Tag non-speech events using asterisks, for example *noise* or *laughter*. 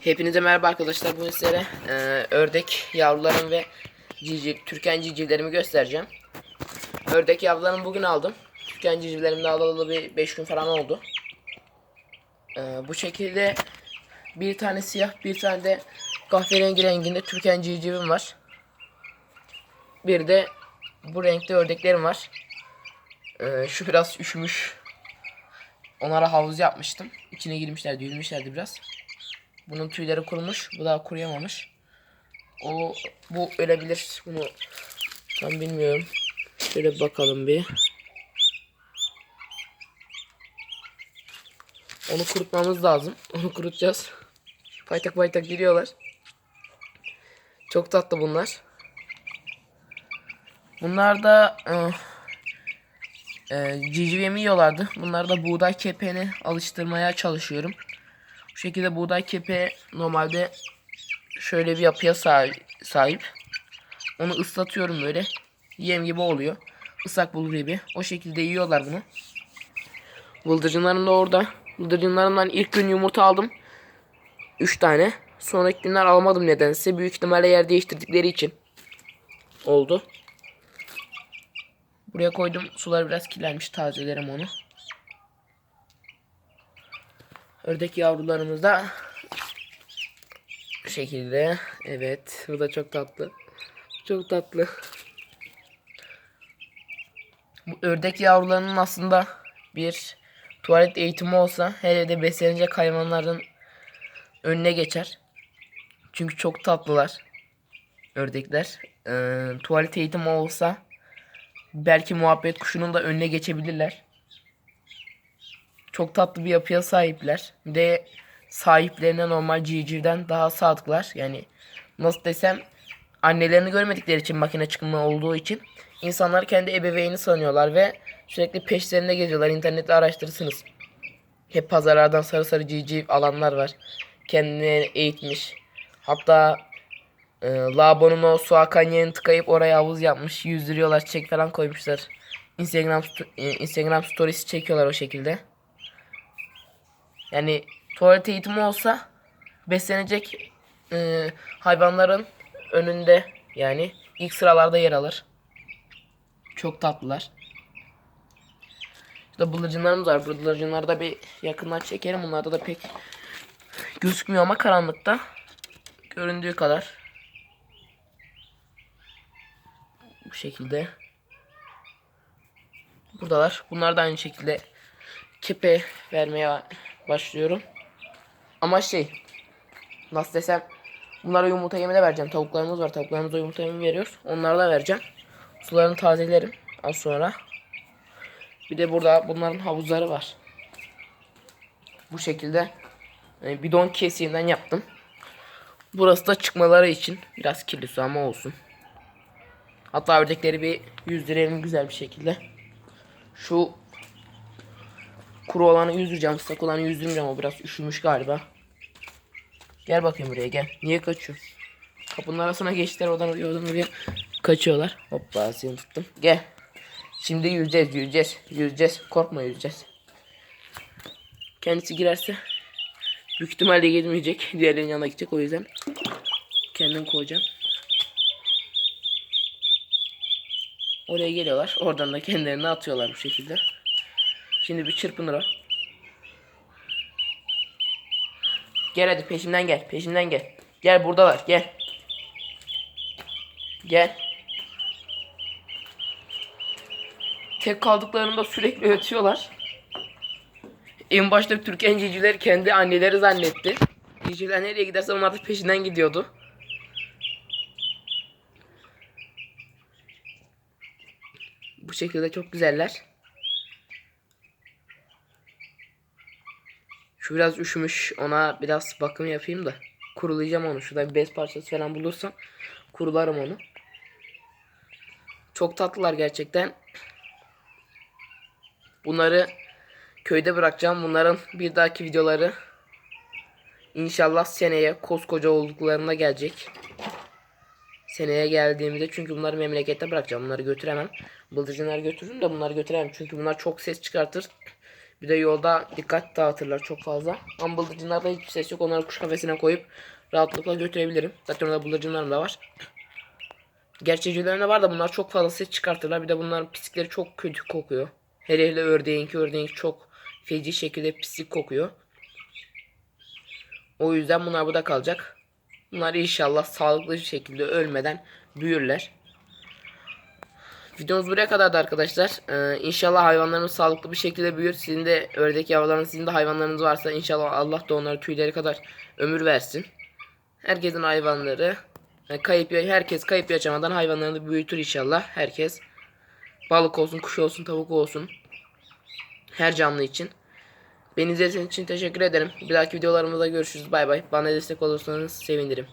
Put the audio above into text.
Hepinize merhaba arkadaşlar. Bugün sizlere e, ördek yavrularım ve cici, türken civcivlerimi göstereceğim. Ördek yavrularımı bugün aldım. Türken civcivlerimi de alalı bir 5 gün falan oldu. E, bu şekilde bir tane siyah bir tane de kahverengi renginde türken civcivim var. Bir de bu renkte ördeklerim var. E, şu biraz üşümüş. Onlara havuz yapmıştım. İçine girmişlerdi, yüzmüşlerdi biraz. Bunun tüyleri kurumuş. Bu daha kuruyamamış. O bu ölebilir. Bunu tam bilmiyorum. Şöyle bakalım bir. Onu kurutmamız lazım. *laughs* Onu kurutacağız. Paytak paytak giriyorlar. Çok tatlı bunlar. Bunlar da e, civcivemi yiyorlardı. Bunlar da buğday kepeğini alıştırmaya çalışıyorum. Bu şekilde buğday kepeği normalde şöyle bir yapıya sahi- sahip. Onu ıslatıyorum böyle. Yem gibi oluyor. Islak bulgur gibi. O şekilde yiyorlar bunu. Bıldırcınlarım da orada. Bıldırcınlarımdan ilk gün yumurta aldım. 3 tane. Sonraki günler almadım nedense. Büyük ihtimalle yer değiştirdikleri için oldu. Buraya koydum. Sular biraz kirlenmiş. Tazelerim onu. Ördek yavrularımız da bu şekilde. Evet. Bu da çok tatlı. Çok tatlı. Bu ördek yavrularının aslında bir tuvalet eğitimi olsa her evde beslenecek hayvanların önüne geçer. Çünkü çok tatlılar. Ördekler. Ee, tuvalet eğitimi olsa belki muhabbet kuşunun da önüne geçebilirler. Çok tatlı bir yapıya sahipler. Bir de sahiplerine normal civcivden daha sadıklar. Yani nasıl desem annelerini görmedikleri için makine çıkımı olduğu için insanlar kendi ebeveyni sanıyorlar ve sürekli peşlerinde geziyorlar. İnternette araştırırsınız. Hep pazarlardan sarı sarı civciv alanlar var. Kendini eğitmiş. Hatta e, lavabonun o su akan yerini tıkayıp oraya havuz yapmış. Yüzdürüyorlar. Çiçek falan koymuşlar. Instagram e, Instagram storiesi çekiyorlar o şekilde. Yani tuvalet eğitimi olsa beslenecek e, hayvanların önünde yani ilk sıralarda yer alır. Çok tatlılar. İşte bıldırcınlarımız var. Bıldırcınları da bir yakından çekelim. Bunlarda da pek gözükmüyor ama karanlıkta göründüğü kadar. Bu şekilde. Buradalar. Bunlar da aynı şekilde kepe vermeye başlıyorum. Ama şey nasıl desem bunlara yumurta yemine vereceğim. Tavuklarımız var. Tavuklarımıza yumurta yemi veriyoruz. Onlara da vereceğim. Sularını tazelerim az sonra. Bir de burada bunların havuzları var. Bu şekilde e, bidon kesiğinden yaptım. Burası da çıkmaları için biraz kirli su ama olsun. Hatta ördekleri bir yüzdürelim güzel bir şekilde. Şu kuru olanı yüzdüreceğim. ıslak olanı yüzdürmeyeceğim. O biraz üşümüş galiba. Gel bakayım buraya gel. Niye kaçıyorsun? Kapının arasına geçtiler oradan oraya oradan oraya kaçıyorlar. Hoppa seni tuttum. Gel. Şimdi yüzeceğiz yüzeceğiz. Yüzeceğiz. Korkma yüzeceğiz. Kendisi girerse büyük ihtimalle girmeyecek. Diğerlerinin yanına gidecek o yüzden kendim koyacağım. Oraya geliyorlar. Oradan da kendilerini atıyorlar bu şekilde. Şimdi bir çırpınır o. Gel hadi peşimden gel. Peşimden gel. Gel buradalar. Gel. Gel. Tek kaldıklarında sürekli ötüyorlar. En başta Türkan civcivler kendi anneleri zannetti. Civcivler nereye giderse onlar da peşinden gidiyordu. Bu şekilde çok güzeller. Şu biraz üşümüş. Ona biraz bakım yapayım da. Kurulayacağım onu. Şurada bir bez parçası falan bulursam kurularım onu. Çok tatlılar gerçekten. Bunları köyde bırakacağım. Bunların bir dahaki videoları inşallah seneye koskoca olduklarında gelecek. Seneye geldiğimde çünkü bunları memlekette bırakacağım. Bunları götüremem. Bıldırcınları götürürüm de bunları götüremem. Çünkü bunlar çok ses çıkartır. Bir de yolda dikkat dağıtırlar çok fazla. Ama bıldırcınlarda hiçbir ses yok. Onları kuş kafesine koyup rahatlıkla götürebilirim. Zaten orada bıldırcınlarım da var. Gerçi cücelerinde var da bunlar çok fazla ses çıkartırlar. Bir de bunların pislikleri çok kötü kokuyor. Hele hele ördeğinki ördeğinki çok feci şekilde pislik kokuyor. O yüzden bunlar burada kalacak. Bunlar inşallah sağlıklı bir şekilde ölmeden büyürler. Videomuz buraya kadardı arkadaşlar. Ee, inşallah hayvanlarımız sağlıklı bir şekilde büyür. Sizin de ördek yavrularınız, sizin de hayvanlarınız varsa inşallah Allah da onlara tüyleri kadar ömür versin. Herkesin hayvanları yani kayıp herkes kayıp yaşamadan hayvanlarını büyütür inşallah. Herkes balık olsun, kuş olsun, tavuk olsun. Her canlı için. Beni izlediğiniz için teşekkür ederim. Bir dahaki videolarımızda görüşürüz. Bay bay. Bana destek olursanız sevinirim.